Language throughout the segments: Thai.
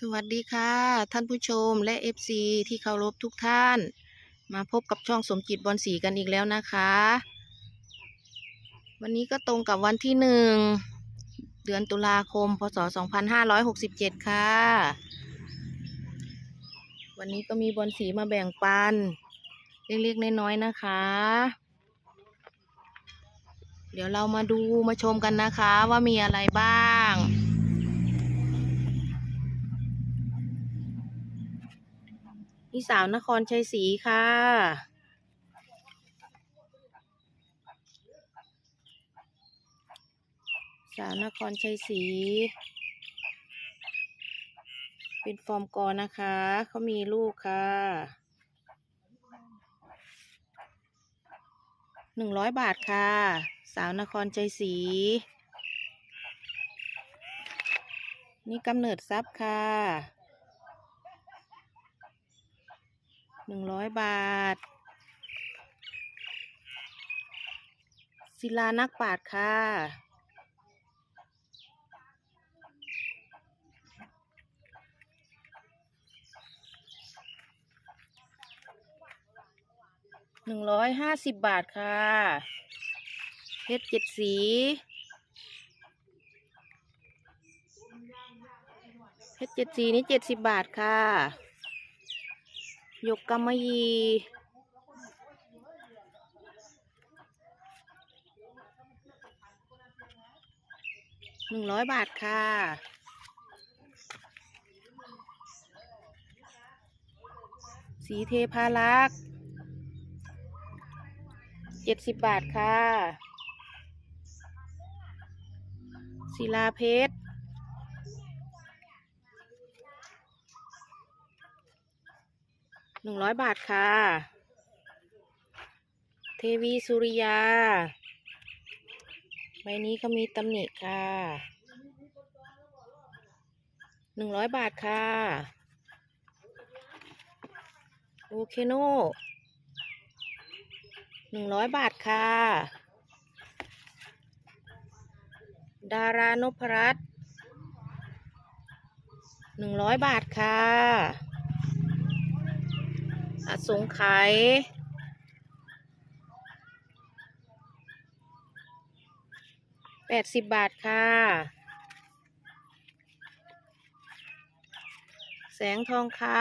สวัสดีค่ะ ท่านผู้ชมและ FC ที่เคารพทุกท่าน มาพบกับช่องสมจิตบอลสีกันอีกแล้วนะคะ วันนี้ก็ตรงกับวันที่หนึ่งเดือนตุลาคม พศ 2567 ค่ะ วันนี้ก็มีบอลสีมาแบ่งปัน เล็กๆน้อยๆนะคะ เดี๋ยวเรามาดูมาชมกันนะคะว่ามีอะไรบ้าง นี่สาวนครชัยศรีค่ะ สาวนครชัยศรีเป็นฟอร์มกอนะคะ เขามีลูกค่ะหนึ่งร้อยบาทค่ะ สาวนครชัยศรีนี่กำเนิดทรัพย์ค่ะ หนึ่งร้อยบาท ศิลานักปาดค่ะ หนึ่งร้อยห้าสิบบาทค่ะเพชรเจ็ดสีเพชรเจ็ดสีนี้เจ็ดสิบบาทค่ะ ยกกำมะยีหนึ่งร้อยบาทค่ะสีเทพารักษ์เจ็ดสิบบาทค่ะศิลาเพชร หนึ่งร้อยบาทค่ะ เทวีสุริยา ใบนี้เขามีตำหนิค่ะหนึ่งร้อยบาทค่ะ โอเคโน่หนึ่งร้อยบาทค่ะ ดารานพรัตน์หนึ่งร้อยบาทค่ะ สงไขยแปดสิบบาทค่ะ แสงทองคำ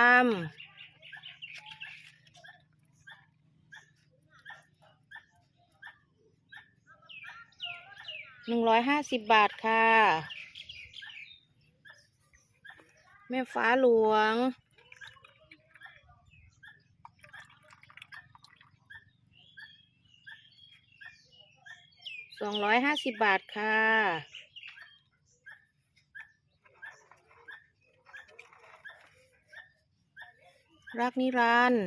หนึ่งร้อยห้าสิบบาทค่ะ แม่ฟ้าหลวง องร้อยห้าสิบบาทค่ะ รักนิรันดร์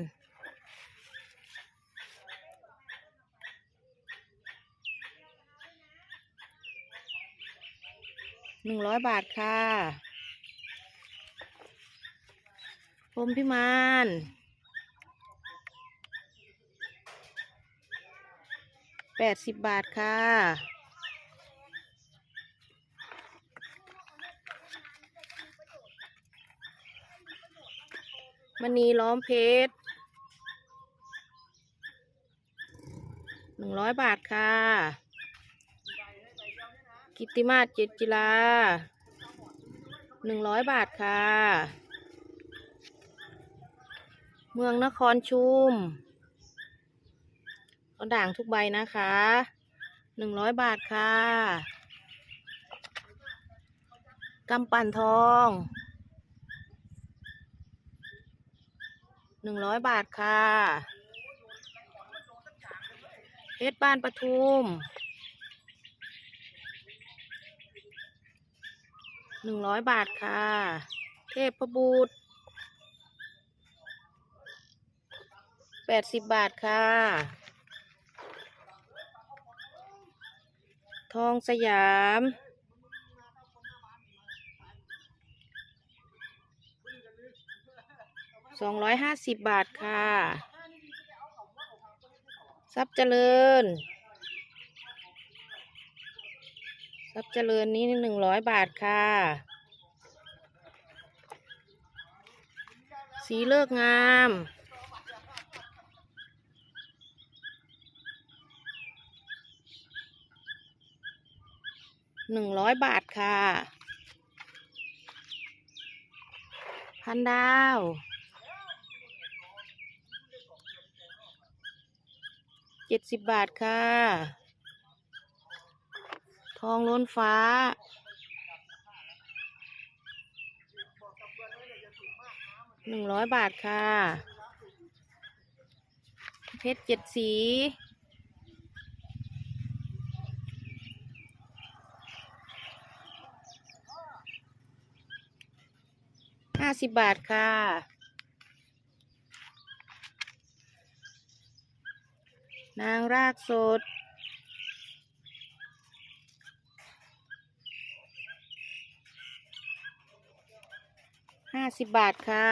หนึ่งร้อยบาทค่ะพรหมพิมาน แปดสิบบาทค่ะ มณีล้อมเพชรหนึ่งร้อยบาทค่ะ กิตติมาศเจดจิลาหนึ่งร้อยบาทค่ะ เมืองนครชุม ก็ด่างทุกใบนะคะหนึ่งร้อยบาทค่ะกำปั่นทองหนึ่งร้อยบาทค่ะเพชรบ้านปทุมหนึ่งร้อยบาทค่ะ เทพประบุตรแปดสิบบาทค่ะ ทองสยาม สองร้อยห้าสิบบาทค่ะ ทรัพย์เจริญ ทรัพย์เจริญนี้หนึ่งร้อยบาทค่ะ สีเลิกงาม หนึ่งร้อยบาทค่ะ พันดาว เจ็ดสิบบาทค่ะ ทองล้นฟ้า หนึ่งร้อยบาทค่ะ เพชรเจ็ดสีาสิบบาทค่ะ นางรากสด ห้าสิบบาทค่ะ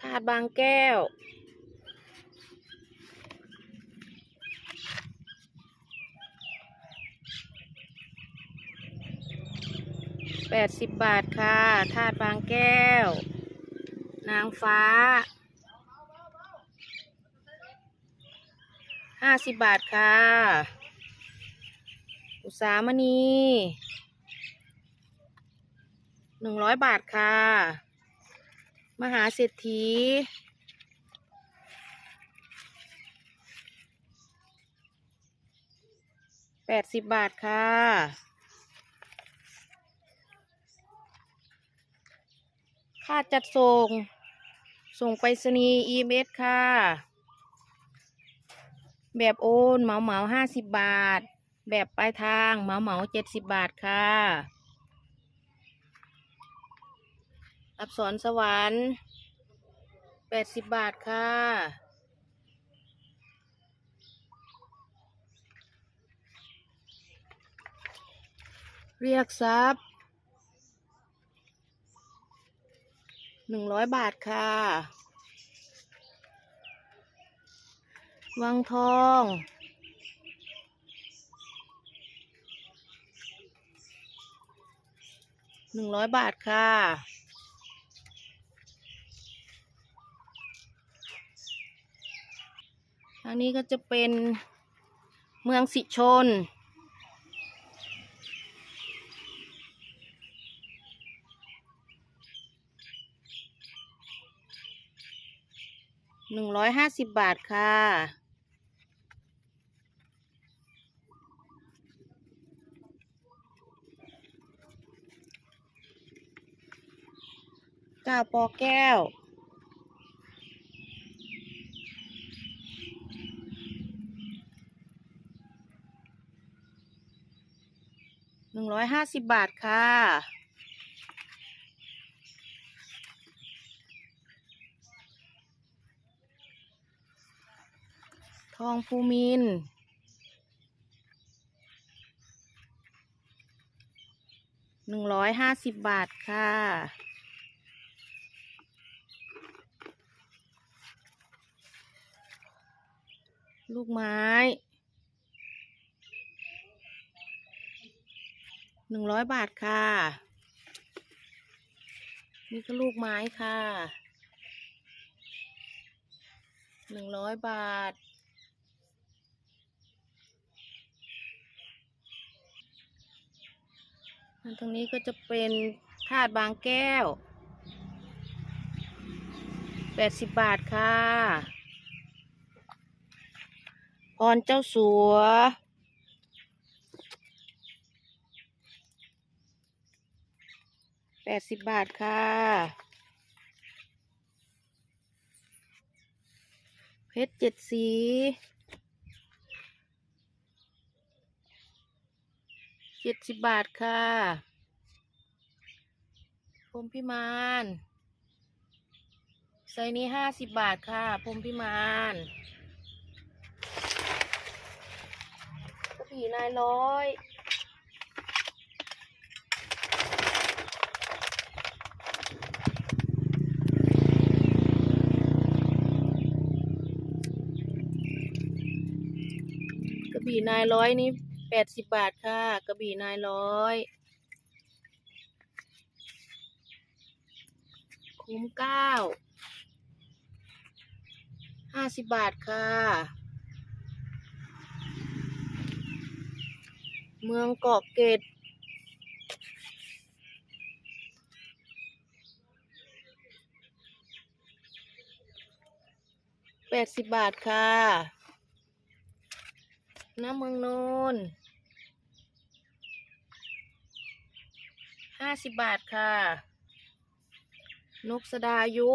ถาดบางแก้ว แปดสิบบาทค่ะถาดบางแก้ว นางฟ้าห้าสิบบาทค่ะ อุตสามณีหนึ่งร้อยบาทค่ะ มหาเศรษฐีแปดสิบบาทค่ะ ค่าจัดส่ง ส่งไปรษณีย์ EMS ค่ะ แบบโอนเหมาเหมาห้าสิบบาท แบบปลายทางเหมาเหมาเจ็ดสิบบาทค่ะ อักษรสวรรค์แปดสิบบาทค่ะเรียกทรัพย์ หนึ่งร้อยบาทค่ะ วังทองหนึ่งร้อยบาทค่ะทางนี้ก็จะเป็นเมืองสิชน หนึ่งร้อยห้าสิบบาทค่ะ กาวปอแก้ว หนึ่งร้อยห้าสิบบาทค่ะ องภูมิน หนึ่งร้อยห้าสิบบาทค่ะ ลูกไม้หนึ่งร้อยบาทค่ะ นี่ก็ลูกไม้ค่ะหนึ่งร้อยบาท อัน ตรงนี้ก็จะเป็นถาดบางแก้ว แปดสิบบาทค่ะพรเจ้าสัว แปดสิบบาทค่ะ เพชรเจ็ดสี เจ็ดสิบบาทค่ะพรมพิมานไซนี้ห้าสิบบาทค่ะพรมพิมานกระบี่นายร้อยกระบี่นายร้อยนี่ แปดสิบบาทค่ะ กระบี่นายร้อย คุ้มเก้าห้าสิบบาทค่ะ เมืองเกาะเกร็ดแปดสิบบาทค่ะ น้ำเมืองโนน ห้าสิบบาทค่ะ นกสดายุ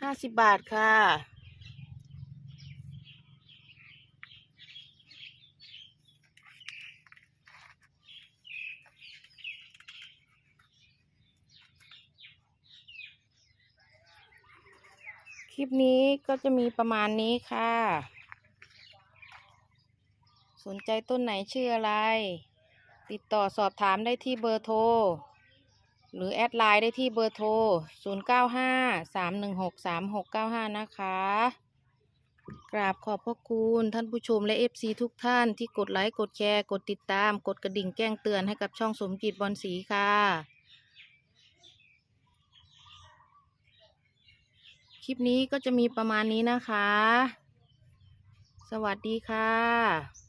ห้าสิบบาทค่ะ คลิปนี้ก็จะมีประมาณนี้ค่ะ สนใจต้นไหนชื่ออะไร ติดต่อสอบถามได้ที่เบอร์โทร หรือแอดไลน์ได้ที่เบอร์โทร 0953163695 นะคะ กราบขอบพระคุณท่านผู้ชมและ FC ทุกท่านที่กดไลค์ กดแชร์ กดติดตาม กดกระดิ่งแจ้งเตือนให้กับช่องสมจิตบอลสีค่ะ คลิปนี้ก็จะมีประมาณนี้นะคะ สวัสดีค่ะ